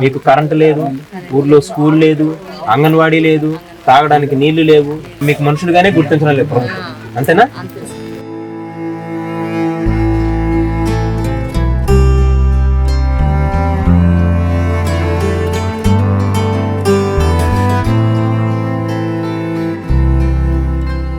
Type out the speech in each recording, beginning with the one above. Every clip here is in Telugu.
మీకు కరెంటు లేదు ఊర్లో స్కూల్ లేదు అంగన్వాడీ లేదు తాగడానికి నీళ్ళు లేవు. మీకు మనుషులుగానే గుర్తించడం లేదు ప్రభుత్వం. అంతేనా?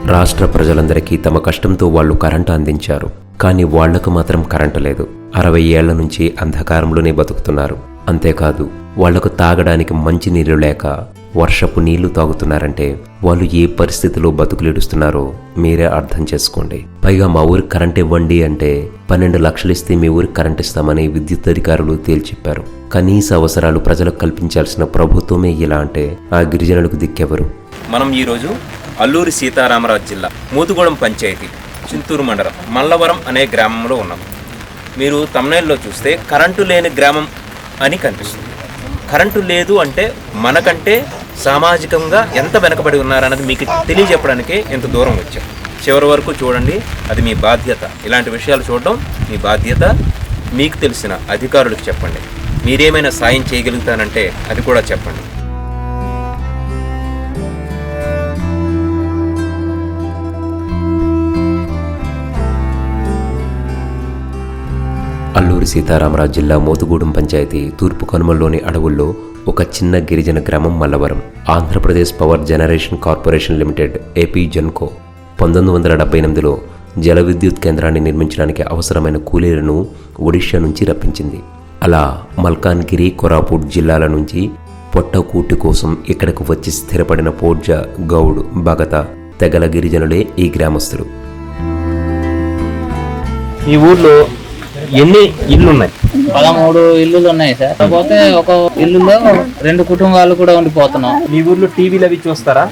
రాష్ట్ర ప్రజలందరికీ తమ కష్టంతో వాళ్ళు కరెంటు అందించారు. కానీ వాళ్ళకు మాత్రం కరెంటు లేదు. అరవై ఏళ్ళ నుంచి అంధకారంలోనే బతుకుతున్నారు. అంతేకాదు వాళ్ళకు తాగడానికి మంచి లేక వర్షపు నీళ్ళు తాగుతున్నారంటే వాళ్ళు ఏ పరిస్థితిలో బతుకులేడుస్తున్నారో మీరే అర్థం చేసుకోండి. పైగా మా ఊరికి కరెంట్ ఇవ్వండి అంటే పన్నెండు లక్షలు ఇస్తే మీ ఊరికి కరెంట్ ఇస్తామని విద్యుత్ అధికారులు తేల్చెప్పారు. కనీస అవసరాలు ప్రజలకు కల్పించాల్సిన ప్రభుత్వమే ఇలా అంటే ఆ గిరిజనులకు దిక్కెవరు? మనం ఈరోజు అల్లూరి సీతారామరాజు జిల్లా మూతుగూడెం పంచాయతీ చింతూరు మండలం మల్లవరం అనే గ్రామంలో ఉన్నాం. మీరు తమిళలో చూస్తే కరెంటు లేని గ్రామం అని కనిపిస్తుంది. కరెంటు లేదు అంటే మనకంటే సామాజికంగా ఎంత వెనకబడి ఉన్నారన్నది మీకు తెలియజెప్పడానికే ఇంత దూరం వచ్చాం. చివరి వరకు చూడండి అది మీ బాధ్యత. ఇలాంటి విషయాలు చూడడం మీ బాధ్యత. మీకు తెలిసిన అధికారులకు చెప్పండి. మీరేమైనా సాయం చేయగలుగుతానంటే అది కూడా చెప్పండి. అల్లూరి సీతారామరాజు జిల్లా మోతుగూడెం పంచాయతీ తూర్పు కనుమల్లోని అడవుల్లో ఒక చిన్న గిరిజన గ్రామం Mallavaram. Andhra Pradesh power generation corporation limited AP Genco. పంతొమ్మిది వందల డెబ్బై ఎనిమిదిలో జల విద్యుత్ కేంద్రాన్ని నిర్మించడానికి అవసరమైన కూలీలను ఒడిషా నుంచి రప్పించింది. అలా మల్కాన్గిరి కొరాపూట్ జిల్లాల నుంచి పొట్టకూటి కోసం ఇక్కడకు వచ్చి స్థిరపడిన పోర్జ గౌడ్ భగత తెగల గిరిజనులే ఈ గ్రామస్తులు. ఈ ఊర్లో ఎన్ని ఇళ్ళు ఉన్నాయి పదమూడు ఇల్లులు ఉన్నాయి సార్. కాకపోతే ఒక ఇల్లులో రెండు కుటుంబాలు కూడా ఉండిపోతున్నాం. మీ ఊర్లో టీవీలు అవి చూస్తారా?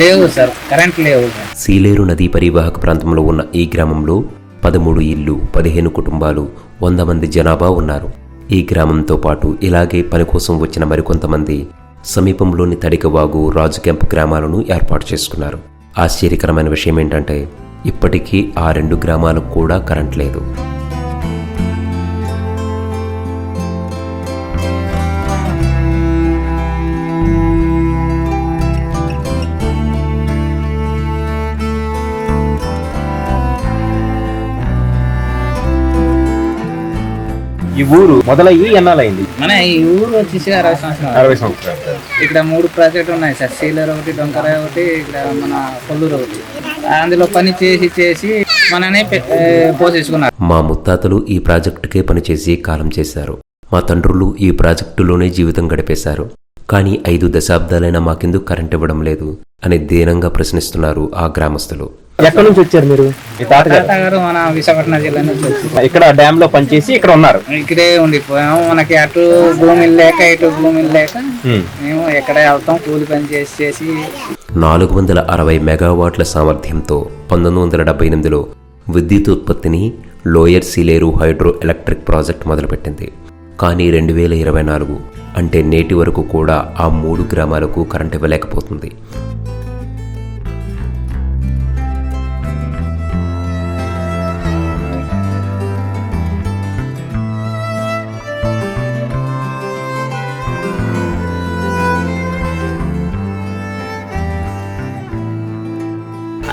లేవు సార్. కరెంట్ లేవు సీలేరు నదీ పరివాహక ప్రాంతంలో ఉన్న ఈ గ్రామంలో పదమూడు ఇళ్ళు పదిహేను కుటుంబాలు వంద మంది జనాభా ఉన్నారు. ఈ గ్రామంతో పాటు ఇలాగే పని కోసం వచ్చిన మరికొంతమంది సమీపంలోని తడికవాగు రాజుకెంప్ గ్రామాలను ఏర్పాటు చేసుకున్నారు. ఆశ్చర్యకరమైన విషయం ఏంటంటే ఇప్పటికీ ఆ రెండు గ్రామాలకు కూడా కరెంట్ లేదు. ఈ ఊరు మొదలయ్యి ఎన్నాలైంది మన ఈ ఊరు వచ్చేసి అరవై సంవత్సరాలు. అరవై సంవత్సరాలు. ఇక్కడ మూడు ప్రాజెక్టులు ఉన్నాయి. సార్ సీలర్ ఒకటి డొంకర ఒకటి ఇక్కడ మన కొల్లూరు ఒకటి. అందులో పని చేసి చేసి మననే పె- ఏ, పోషించుకున్నారు మా ముత్తాతలు ఈ ప్రాజెక్టుకే పనిచేసి కాలం చేశారు. మా తండ్రులు ఈ ప్రాజెక్టులోనే జీవితం గడిపేశారు. కానీ ఐదు దశాబ్దాలైనా మాకెందుకు కరెంట్ ఇవ్వడం లేదు అని దీనంగా ప్రశ్నిస్తున్నారు ఆ గ్రామస్తులు. ఎక్కడి నుంచి వచ్చారు మీరు? మీ తాతగారు? తాతగారు మన విశాఖపట్నం జిల్లా నుంచి వచ్చి ఇక్కడ డ్యామ్లో పనిచేసి ఇక్కడ ఉన్నారు. ఇక్కడే ఉండిపోయాము. మనకి అటు భూమి లేక ఇటు భూమి లేక మేము ఎక్కడ వెళ్తాం కూలి పని చేసి చేసి. నాలుగు వందల అరవై మెగావాట్ల సామర్థ్యంతో పంతొమ్మిది వందల డెబ్బై ఎనిమిదిలో విద్యుత్ ఉత్పత్తిని lower Sileru hydro electric project మొదలుపెట్టింది. కానీ రెండు వేల ఇరవై నాలుగు అంటే నేటి వరకు కూడా ఆ మూడు గ్రామాలకు కరెంట్ ఇవ్వలేకపోతుంది.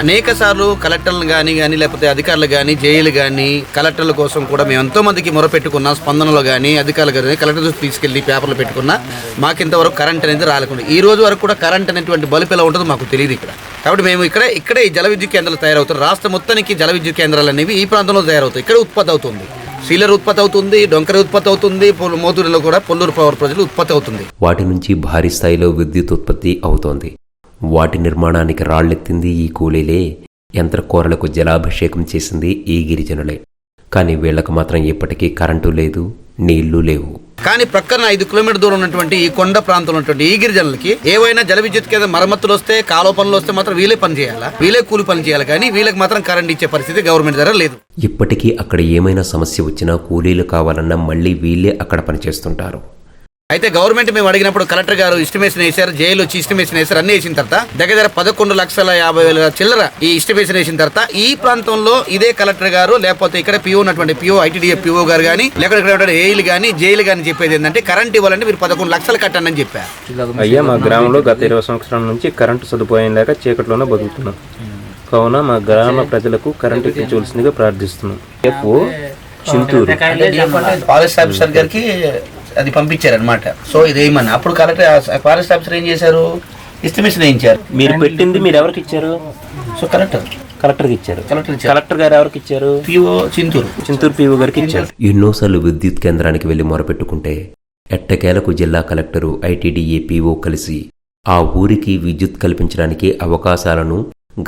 అనేక సార్లు కలెక్టర్లు కానీ కానీ లేకపోతే అధికారులు కానీ జైలు కానీ కలెక్టర్ల కోసం కూడా మేము ఎంతో మందికి మొరపెట్టుకున్నాం స్పందనలో కానీ అధికారులు కానీ కలెక్టర్ తీసుకెళ్ళి తీసుకెళ్ళి పేపర్లు పెట్టుకున్నా మాకు ఇంతవరకు కరెంట్ అనేది రాలేకుండా ఈ రోజు వరకు కూడా కరెంట్ అనేటువంటి బలుపు ఎలా ఉంటుందో మాకు తెలియదు ఇక్కడ. కాబట్టి మేము ఇక్కడ ఇక్కడే ఈ జల విద్యుత్ కేంద్రాలు తయారవుతాయి. రాష్ట్ర మొత్తానికి జల విద్యుత్ కేంద్రాలు అనేవి ఈ ప్రాంతంలో తయారవుతాయి. ఇక్కడ ఉత్పత్తి అవుతుంది. సీలర్ ఉత్పత్తి అవుతుంది డొంకర ఉత్పత్తి అవుతుంది పొల్- మోతూరులో కూడా పొల్లూరు పవర్ ప్రజలు ఉత్పత్తి అవుతుంది. వాటి నుంచి భారీ స్థాయిలో విద్యుత్ ఉత్పత్తి అవుతోంది. వాటి నిర్మాణానికి రాళ్ళెత్తింది ఈ కూలీలే. యంత్రకోరలకు జలాభిషేకం చేసింది ఈ గిరిజనులే. కానీ వీళ్ళకు మాత్రం ఇప్పటికీ కరెంటు లేదు నీళ్ళు లేవు. కానీ ప్రక్కన ఐదు కిలోమీటర్ దూరం ఉన్నటువంటి ఈ కొండ ప్రాంతంలో ఉన్నటువంటి ఈ గిరిజనులకి ఏవైనా జల విద్యుత్ కేంద్ర మరమ్మతులు వస్తే కాలువ పనులు వస్తే మాత్రం వీలే పని చేయాలా? వీలే కూలి పని చేయాలి కానీ వీళ్ళకి మాత్రం కరెంట్ ఇచ్చే పరిస్థితి గవర్నమెంట్ దగ్గర లేదు. ఇప్పటికీ అక్కడ ఏమైనా సమస్య వచ్చినా కూలీలు కావాలన్నా మళ్ళీ వీళ్ళే అక్కడ పనిచేస్తుంటారు. అయితే గవర్నమెంట్ మేము అడిగినప్పుడు కలెక్టర్ గారు ఇస్టిమేషన్ వేశారు జైలు వచ్చి ఇస్టిమేషన్ వేశారు అన్ని వేసిన తర్వాత దగ్గర దగ్గర పదకొండు లక్షల యాభై వేల చిల్లర ఈ ఇస్టిమేషన్ వేసిన తర్వాత ఈ ప్రాంతంలో ఇదే కలెక్టర్ గారు లేకపోతే ఇక్కడ పిఓ ఉన్నటువంటి పిఓ ఐటీడీఏ పిఓ గారు కానీ లేకపోతే ఇక్కడ ఏఈలు కానీ జైలు కానీ చెప్పేది ఏంటంటే కరెంట్ ఇవ్వాలంటే మీరు పదకొండు లక్షలు కట్టండి అని చెప్పారు. అయ్యా మా గ్రామంలో గత ఇరవై సంవత్సరాల నుంచి కరెంటు సదుపాయం లేక చీకట్లోనే బతుకుతున్నాం. కావున మా గ్రామ ప్రజలకు కరెంటు ఇప్పించవలసిందిగా ప్రార్థిస్తున్నాం. చింతూరు. ఫారెస్ట్ ఆఫీసర్ గారికి అది పంపించారనమాట సో ఇదేమన్నా అప్పుడు కలెక్టర్ ఫారెస్ట్ ఆఫీసర్ ఏం చేశారు? ఎస్టిమేషన్ వేయించారు. మీరు పెట్టింది మీరు ఎవరికి ఇచ్చారు? So collector. కలెక్టర్కి ఇచ్చారు. కలెక్టర్ కలెక్టర్ గారు ఎవరికి ఇచ్చారు? పిఓ చింతూరు. చింతూరు పీఓ గారికి ఇచ్చారు. ఎన్నోసార్లు విద్యుత్ కేంద్రానికి వెళ్ళి మొరపెట్టుకుంటే ఎట్టకేలకు జిల్లా కలెక్టరు ఐటీడీఏ పీఓ కలిసి ఆ ఊరికి విద్యుత్ కల్పించడానికి అవకాశాలను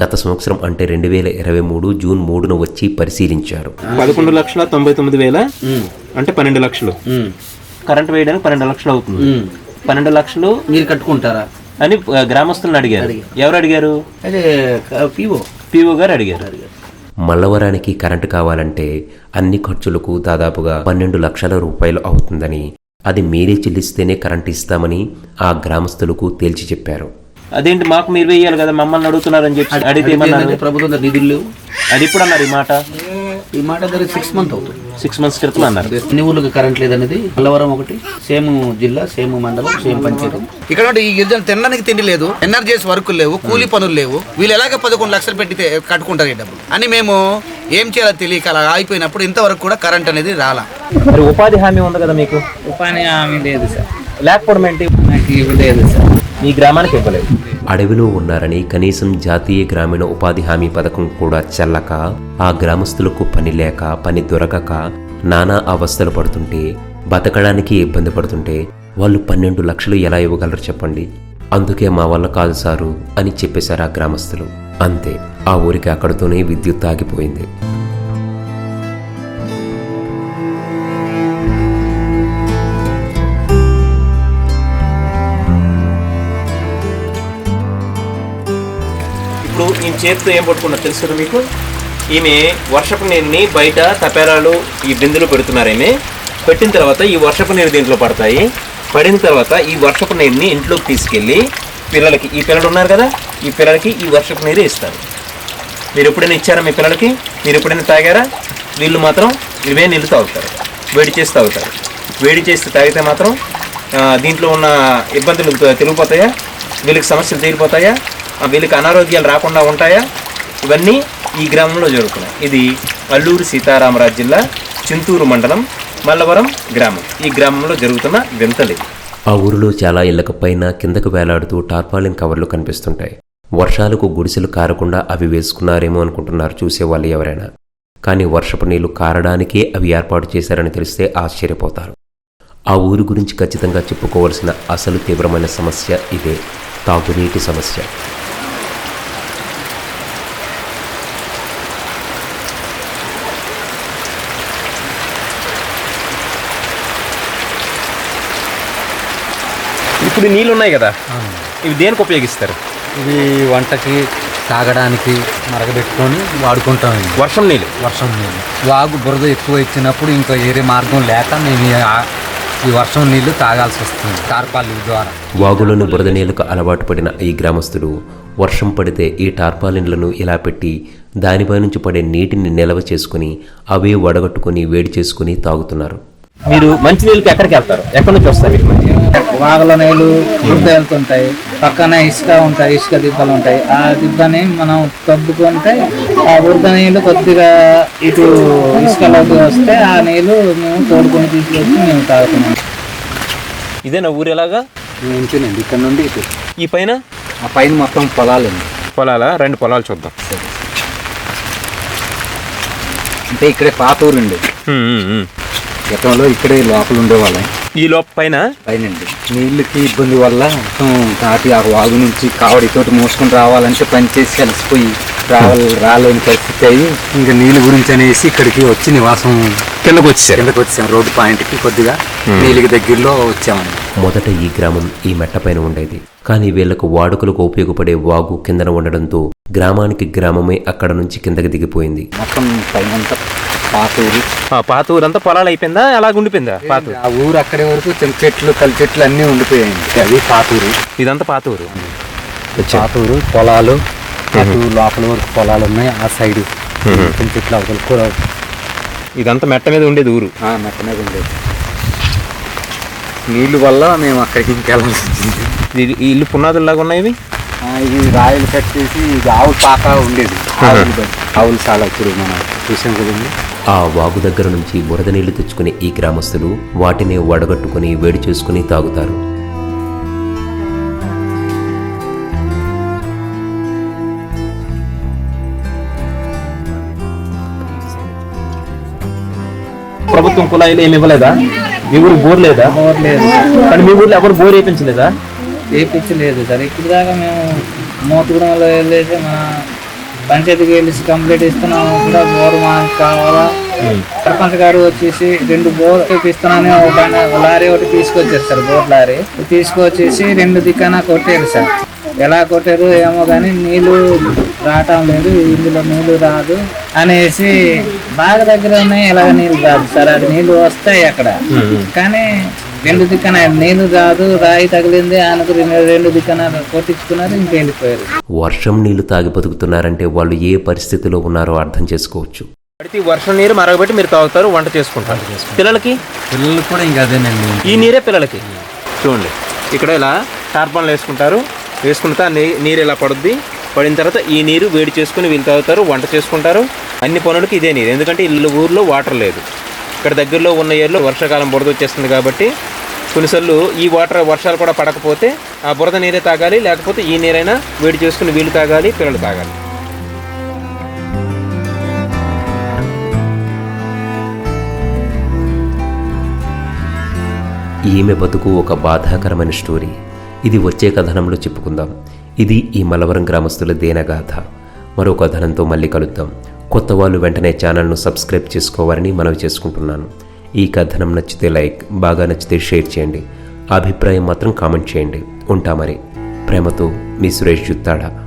గత సంవత్సరం అంటే రెండు వేల ఇరవై మూడు జూన్ మూడున వచ్చి పరిశీలించారు. పదకొండు లక్షల తొంభై తొమ్మిది వేల అంటే పన్నెండు లక్షలు. కరెంట్ వేయడానికి పన్నెండు లక్షలు అవుతుంది. పన్నెండు లక్షలు మీరు కట్టుకుంటారా? అని గ్రామస్తులను అడిగారు. ఎవరు అడిగారు? అదే పిఓ. పీఓ గారు అడిగారు. మల్లవరానికి కరెంటు కావాలంటే అన్ని ఖర్చులకు దాదాపుగా పన్నెండు లక్షల రూపాయలు అవుతుందని అది మీరే చెల్లిస్తేనే కరెంటు ఇస్తామని ఆ గ్రామస్తులకు తేల్చి చెప్పారు. అదేంటి మాకు మీరు వేయాలి కదా మమ్మల్ని అడుగుతున్నారని చెప్పి అడిగితే ఏమన్నారు? ప్రభుత్వం నిధులు అది ఇప్పుడు అన్నారు ఈ మాట? ఈ మాట దగ్గర సిక్స్ మంత్ అవుతుంది. సిక్స్ మంత్స్ క్రితం అన్నారు. ఎన్ని ఊళ్ళకి కరెంట్ లేదనేది మల్లవరం ఒకటి సేమ్ జిల్లా సేమ్ మండలం సేమ్ పంచాయతీ. ఇక్కడ ఈ గిరిజన తినడానికి తిండి లేదు ఎన్ఆర్జీఎస్ వర్కులు లేవు కూలీ పనులు లేవు. వీళ్ళు ఎలాగ పదకొండు లక్షలు పెట్టి కట్టుకుంటారు ఈ డబ్బులు. అని మేము ఏం చేయాలో తెలియక అలా ఆగిపోయినప్పుడు ఇంతవరకు కూడా కరెంట్ అనేది రాలా. మరి ఉపాధి హామీ ఉంది కదా మీకు? ఉపాధి హామీ లేదు సార్. లేకపోవడం ఏంటి? నాకు లేదు సార్. మీ గ్రామానికి ఇవ్వలేదు. అడవిలో ఉన్నారని కనీసం జాతీయ గ్రామీణ ఉపాధి హామీ పథకం కూడా చెల్లక ఆ గ్రామస్తులకు పని లేక పని దొరకక నానా అవస్థలు పడుతుంటే బతకడానికి ఇబ్బంది పడుతుంటే వాళ్ళు పన్నెండు లక్షలు ఎలా ఇవ్వగలరు చెప్పండి? అందుకే మా వల్ల కాదు సారు అని చెప్పేశారు ఆ గ్రామస్తులు. అంతే ఆ ఊరికి అక్కడితోనే విద్యుత్ ఆగిపోయింది. ఇప్పుడు ఈమె చేతితో ఏం పట్టుకున్నా తెలుసు కదా మీకు? ఈమె వర్షపు నీరుని బయట తపేరాలు ఈ బిందులు పెడుతున్నారు ఈమె. పెట్టిన తర్వాత ఈ వర్షపు నీరు దీంట్లో పడతాయి. పడిన తర్వాత ఈ వర్షపు నీరుని ఇంట్లోకి తీసుకెళ్ళి పిల్లలకి ఈ పిల్లలు ఉన్నారు కదా ఈ పిల్లలకి ఈ వర్షపు నీరు ఇస్తారు. మీరు ఎప్పుడైనా ఇచ్చారా మీ పిల్లలకి? మీరు ఎప్పుడైనా తాగారా? వీళ్ళు మాత్రం ఇవే నీళ్ళు తాగుతారు. వేడి చేసి తాగుతారు. వేడి చేసి తాగితే మాత్రం దీంట్లో ఉన్న ఇబ్బందులు తెలిగిపోతాయా? వీళ్ళకి సమస్యలు తీరిపోతాయా? వీళ్ళకి అనారోగ్యాలు రాకుండా ఉంటాయా? ఇవన్నీ ఈ గ్రామంలో జరుగుతున్నాయి. ఇది అల్లూరు సీతారామరాజు జిల్లా చింతూరు మండలం మల్లవరం గ్రామం. ఈ గ్రామంలో జరుగుతున్న వింతలు ఆ ఊరిలో చాలా ఇళ్ళకు పైన కిందకు వేలాడుతూ టార్పాలిన్ కవర్లు కనిపిస్తుంటాయి. వర్షాలకు గుడిసెలు కారకుండా అవి వేసుకున్నారేమో అనుకుంటున్నారు చూసేవాళ్ళు ఎవరైనా. కానీ వర్షపు నీళ్ళు కారడానికే అవి ఏర్పాటు చేశారని తెలిస్తే ఆశ్చర్యపోతారు. ఆ ఊరి గురించి ఖచ్చితంగా చెప్పుకోవలసిన అసలు తీవ్రమైన సమస్య ఇదే. తాగునీటి సమస్య. ఇప్పుడు నీళ్ళు ఉన్నాయి కదా ఇవి దేనికి ఉపయోగిస్తారు? ఇవి వంటకి తాగడానికి మరగబెట్టుకొని వాడుకుంటామండి వర్షం నీళ్ళు? వర్షం నీళ్ళు. వాగు బురద ఎక్కువ ఇచ్చినప్పుడు ఇంకా వేరే మార్గం లేక మేము ఈ ఆ- ఈ వర్షం నీళ్ళు తాగాల్సి వస్తుంది టార్పాలి ద్వారా. వాగులోని బురద నీళ్ళకు అలవాటు పడిన ఈ గ్రామస్తులు వర్షం పడితే ఈ టార్పాలిన్లను ఇలా పెట్టి దానిపై నుంచి పడే నీటిని నిల్వ చేసుకుని అవే వడగట్టుకుని వేడి చేసుకుని తాగుతున్నారు. మీరు మంచి నీళ్ళకి ఎక్కడికి వెళ్తారు? ఎక్కడి నుంచి వస్తారు మీకు మంచి నీళ్ళు? వాగుల నీళ్ళు బురద వెళ్తుంటాయి పక్కన ఇసుక ఉంటాయి ఇసుక దిబ్బలు ఉంటాయి. ఆ దిబ్బని మనం తవ్వుకుంటే ఆ బురద నీళ్ళు కొద్దిగా ఇటు ఇసుకలోకి వస్తే ఆ నీళ్ళు మేము తోడుకొని తీసుకొచ్చి మేము తాగుతున్నాం. ఇదేనా ఊరు ఎలాగా? నుంచినండి ఇక్కడ నుండి ఇటు. ఈ పైన? ఆ పైన మొత్తం పొలాలండి పొలాలా? రెండు పొలాలు చూద్దాం. అంటే ఇక్కడే పాత ఉమ్. గతంలో ఇక్కడే లోపల ఉండేవాళ్ళం. ఈ లోప పైన? పైనండి. నీళ్ళకి ఇబ్బంది వల్ల మొత్తం దాటి ఆ వాగు నుంచి కావడితోటి మోసుకొని రావాలంటే పని చేసి అలసిపోయి రావాలి రాలేని పరిస్థితి అయ్యి ఇంకా నీళ్ళ గురించి అనేసి ఇక్కడికి వచ్చి నివాసం కిందకు వచ్చేసారు కిందకి వచ్చాం రోడ్డు పాయింట్కి కొద్దిగా నీళ్ళకి దగ్గరలో వచ్చామండి. మొదట ఈ గ్రామం ఈ మెట్టపైన ఉండేది. కానీ వీళ్ళకు వాడుకలకు ఉపయోగపడే వాగు కిందన ఉండడంతో గ్రామానికి గ్రామమే అక్కడ నుంచి కిందకి దిగిపోయింది. మొత్తం పైన పాత ఊరు ఆ, పాత ఊరంతా పొలాలు అయిపోయిందా? అలాగ ఉండిపోయిందా పాత ఊరు? ఆ ఊరు అక్కడే వరకు చెట్లు కలి చెట్లు అన్నీ ఉండిపోయాయండి. అది పాతూరు ఇదంతా పాత ఊరు. పాతూరు పొలాలు. అటు లోపల వరకు పొలాలు ఉన్నాయి ఆ సైడ్. చిన్న చెట్లు అవతల కూడా ఇదంతా మెట్ట మీద ఉండేది ఊరు. ఆ, మెట్ట మీద ఉండేది. నీళ్ళు వల్ల మేము అక్కడికి ఇంకెళ్ళాల్సి వచ్చింది. ఈ ఇల్లు పునాదుల్లాగా ఉన్నాయి ఇవి? ఇది రాయలు కట్టేసి ఇది ఆవులు పాక ఉండేది. ఆవులు చాలా ఇప్పుడు మనం చూసాం కదండి. ఆ వాగు దగ్గర నుంచి బురద నీళ్ళు తెచ్చుకునే ఈ గ్రామస్తులు వాటిని వడగట్టుకుని వేడి చేసుకుని తాగుతారు. ప్రభుత్వం కుళాయిలు ఏమి ఇవ్వలేదా? మీ ఊరు బోర్ లేదా? బోర్ లేదు. కానీ మీ ఊర్లో ఎవరు బోర్ వేయించలేదా వేయించలేదు సార్. ఇప్పుడు దాకా మేము మోతుగూడెంలో వెళ్ళేసి మన పంచాయతీకి వెళ్ళి కంప్లీట్ ఇస్తున్నాము. కూడా బోర్ మాకు కావాలా? సర్పంచ్ గారు వచ్చేసి రెండు బోర్ ఒక బండి ఒక లారీ ఒకటి తీసుకొచ్చారు సార్ బోర్ లారీ. తీసుకొచ్చేసి రెండు దిక్కన కొట్టారు సార్. ఎలా కొట్టారు ఏమో కానీ నీళ్ళు రావటం లేదు. ఇందులో నీళ్ళు రాదు అనేసి బాగా దగ్గర ఉన్నాయి ఎలాగ నీళ్ళు రాదు సార్. అది నీళ్ళు వస్తాయి అక్కడ. కానీ రెండు దిక్కన నీళ్ళు రాదు రాయి తగిలింది ఆయనకు రెండు దిక్కన కొట్టించుకున్నారు ఇంక వెళ్ళిపోయారు. వర్షం నీళ్ళు తాగి బతుకుతున్నారంటే వాళ్ళు ఏ పరిస్థితిలో ఉన్నారో అర్థం చేసుకోవచ్చు. పడితే వర్షం నీరు మరగబెట్టి మీరు తాగుతారు వంట చేసుకుంటారు. పిల్లలకి? పిల్లలు కూడా ఇంకా అదేనండి. ఈ నీరే పిల్లలకి? చూడండి. ఇక్కడ ఇలా టార్పాన్లు వేసుకుంటారు. వేసుకున్న తర్వాత నీ- నీరు ఇలా పడుద్ది. పడిన తర్వాత ఈ నీరు వేడి చేసుకుని వీళ్ళు తాగుతారు వంట చేసుకుంటారు. అన్ని పనులకి ఇదే నీరు. ఎందుకంటే ఇల్లు ఊర్లో వాటర్ లేదు. ఇక్కడ దగ్గరలో ఉన్న ఏర్లో వర్షాకాలం బురద వచ్చేస్తుంది కాబట్టి కొన్నిసార్లు ఈ వాటర్ వర్షాలు కూడా పడకపోతే ఆ బురద నీరే తాగాలి లేకపోతే ఈ నీరైనా వేడి చేసుకుని వీళ్ళు తాగాలి పిల్లలు తాగాలి. ఈమె బతుకు ఒక బాధాకరమైన స్టోరీ. ఇది వచ్చే కథనంలో చెప్పుకుందాం. ఇది ఈ మలవరం గ్రామస్తుల దేనగాథ. మరో కథనంతో మళ్ళీ కలుద్దాం. కొత్త వాళ్ళు వెంటనే ఛానల్ను సబ్స్క్రైబ్ చేసుకోవాలని మనవి చేసుకుంటున్నాను. ఈ కథనం నచ్చితే లైక్ బాగా నచ్చితే షేర్ చేయండి. అభిప్రాయం మాత్రం కామెంట్ చేయండి. ఉంటా మరి. ప్రేమతో మీ సురేష్ జుత్తాడా.